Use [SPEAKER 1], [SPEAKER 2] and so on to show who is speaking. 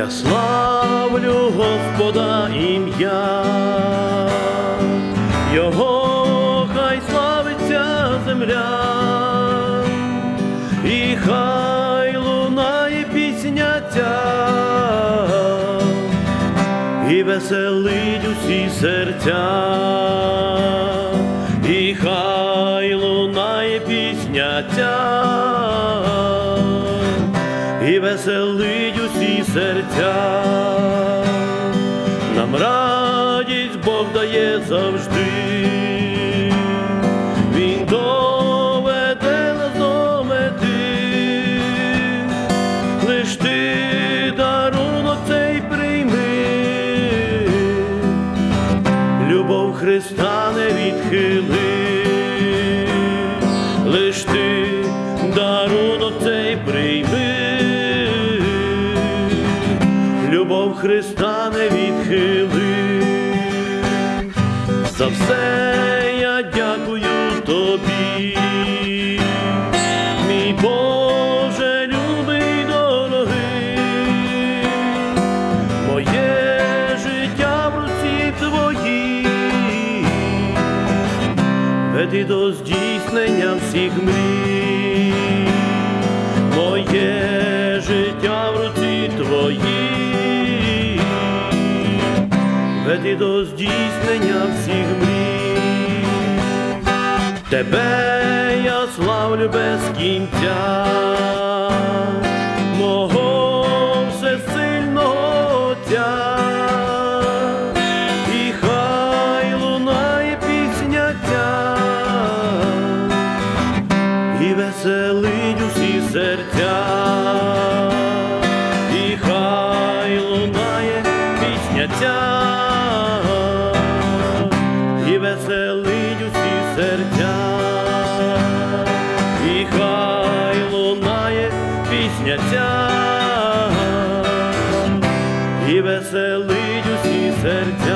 [SPEAKER 1] я славлю Господа ім'я, Його хай славиться земля, і хай лунає пісня ця, і веселить усі серця, і хай лунає пісня ця, і веселить усі серця, нам радість Бог дає завжди, Він доведе нас лиш ти дарунок прийми, любов Христа не відхили, лиш ти любов Христа не відхили. За все я дякую тобі, мій Боже, любий дорогий, моє життя в руці твоїй, веди до здійснення всіх мрій, моє життя в руці твоїй, веди до здійснення всіх мрій. Тебе я славлю без кінця, мого всесильного Отця, і хай лунає пісня і веселить усі серця, і веселить усі серця.